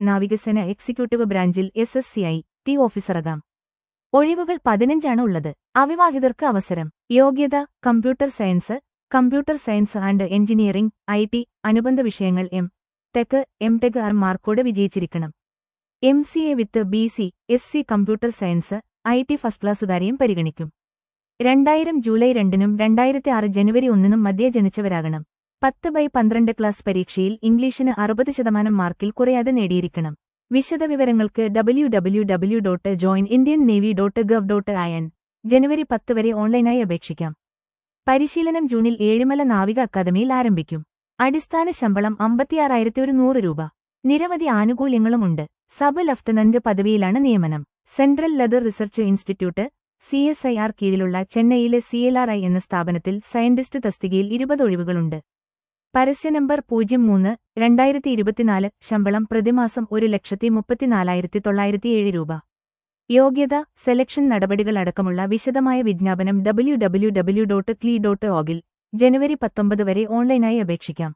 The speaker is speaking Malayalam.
നാവികസേന എക്സിക്യൂട്ടീവ് ബ്രാഞ്ചിൽ S S C I T ഓഫീസറാകാം ഒഴിവുകൾ പതിനഞ്ചാണ് ഉള്ളത്. അവിവാഹിതർക്ക് അവസരം. യോഗ്യത computer science computer science and engineering I T അനുബന്ധ വിഷയങ്ങൾ എം ടെക് എം ടെക് ആർ മാർക്കോടെ വിജയിച്ചിരിക്കണം. M C A with B C S C computer science I T first ക്ലാസ്സുകാരെയും പരിഗണിക്കും. രണ്ടായിരം ജൂലൈ രണ്ടിനും രണ്ടായിരത്തി ആറ് ജനുവരി ഒന്നിനും മധ്യേ ജനിച്ചവരാകണം പത്ത് ബൈ പന്ത്രണ്ട് ക്ലാസ് പരീക്ഷയിൽ ഇംഗ്ലീഷിന് അറുപത് ശതമാനം മാർക്കിൽ കുറയാതെ നേടിയിരിക്കണം. വിശദവിവരങ്ങൾക്ക് W W W dot join Indian navy dot gov dot N ജനുവരി പത്ത് വരെ ഓൺലൈനായി അപേക്ഷിക്കാം. പരിശീലനം ജൂണിൽ ഏഴിമല നാവിക അക്കാദമിയിൽ ആരംഭിക്കും. അടിസ്ഥാന ശമ്പളം അമ്പത്തിയാറായിരത്തി ഒരു നൂറ് രൂപ. നിരവധി ആനുകൂല്യങ്ങളുമുണ്ട്. സബ് ലഫ്റ്റനന്റ് പദവിയിലാണ് നിയമനം. Central leather research institute C S I R കീഴിലുള്ള ചെന്നൈയിലെ സി എൽ ആർ ഐ എന്ന സ്ഥാപനത്തിൽ സയന്റിസ്റ്റ് തസ്തികയിൽ ഇരുപത് ഒഴിവുകളുണ്ട്. പരസ്യ നമ്പർ പൂജ്യം മൂന്ന് രണ്ടായിരത്തി ഇരുപത്തിനാല് ശമ്പളം പ്രതിമാസം ഒരു ലക്ഷത്തി മുപ്പത്തിനാലായിരത്തി തൊള്ളായിരത്തിയേഴ് രൂപ. യോഗ്യത സെലക്ഷൻ നടപടികൾ അടക്കമുള്ള വിശദമായ വിജ്ഞാപനം W W W dot clri dot ഓഗിൽ ജനുവരി പത്തൊമ്പത് വരെ ഓൺലൈനായി അപേക്ഷിക്കാം.